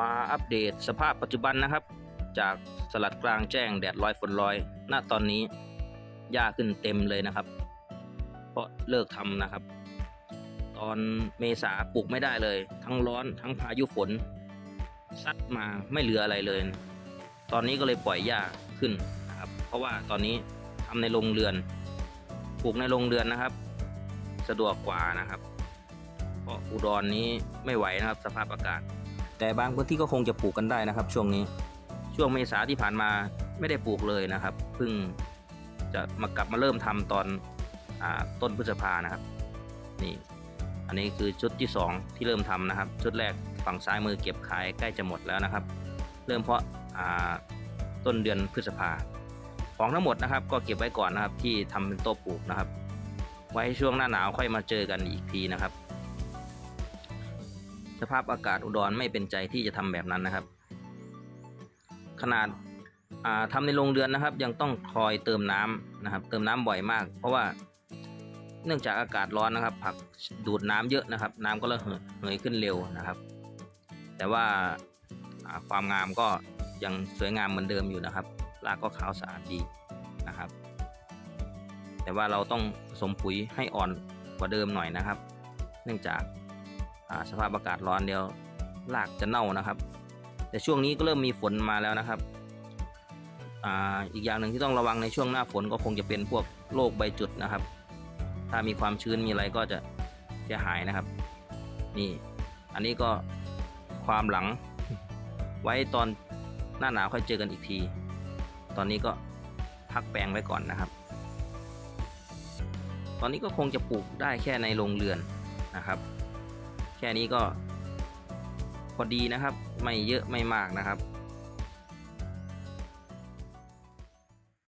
มาอัปเดตสภาพปัจจุบันนะครับ จากสลัดกลางแจ้งแดดลอยฝนลอย ณ ตอนนี้หญ้าขึ้นเต็มเลยนะครับ เพราะเลิกทำนะครับ ตอนเมษาปลูกไม่ได้เลย ทั้งร้อนทั้งพายุฝนซัดมาไม่เหลืออะไรเลย ตอนนี้ก็เลยปล่อยหญ้าขึ้นนะครับ เพราะว่าตอนนี้ทำในโรงเรือน ปลูกในโรงเรือนนะครับ สะดวกกว่านะครับ เพราะอุดรนี้ไม่ไหวนะครับสภาพอากาศ แต่บางพื้นที่ก็คงจะปลูกกันได้นะครับ ช่วงนี้ช่วงเมษาที่ผ่านมาไม่ได้ปลูกเลยนะครับเพิ่งจะมากลับมาเริ่มทำตอนอต้นพฤษภานะครับนี่อันนี้คือชุดที่ 2 ที่เริ่มทำนะครับ ชุดแรกฝั่งซ้ายมือเก็บขายใกล้จะหมดแล้วนะครับ เริ่มเพาะาต้นเดือนพฤษภาของทั้งหมดนะครับ ก็เก็บไว้ก่อนนะครับที่ทำเป็นโต๊ะปลูกนะครับ ไว้ช่วงหน้าหนาวค่อยมาเจอกันอีกทีนะครับ สภาพอากาศอุดรไม่เป็นใจที่จะทำแบบนั้นนะครับ ขนาดาทำในโรงเรือนนะครับ ยังต้องคอยเติมน้ำนะครับ เติมน้ำบ่อยมาก เพราะว่าเนื่องจากอากาศร้อนนะครับ ผักดูดน้ำเยอะนะครับ น้ำก็ระเหยขึ้นเร็วนะครับ แต่ว่าาความงามก็ยังสวยงามเหมือนเดิมอยู่นะครับรากก็ขาวสะอาดดีนะครับ แต่ว่าเราต้องผสมปุ๋ยให้อ่อนกว่าเดิมหน่อยนะครับ เนื่องจาก สภาพอากาศร้อนเดียวรากจะเน่านะครับ แต่ช่วงนี้ก็เริ่มมีฝนมาแล้วนะครับอ่าอีกอย่างหนึ่งที่ต้องระวังในช่วงหน้าฝนก็คงจะเป็นพวกโรคใบจุดนะครับ ถ้ามีความชื้นมีอะไรก็จะเสียหายนะครับ นี่ อันนี้ก็ความหลังไว้ตอนหน้าหนาวค่อยเจอกันอีกที ตอนนี้ก็พักแปลงไว้ก่อนนะครับ ตอนนี้ก็คงจะปลูกได้แค่ในโรงเรือนนะครับ แค่นี้ก็พอดีนะครับ ไม่เยอะไม่มากนะครับ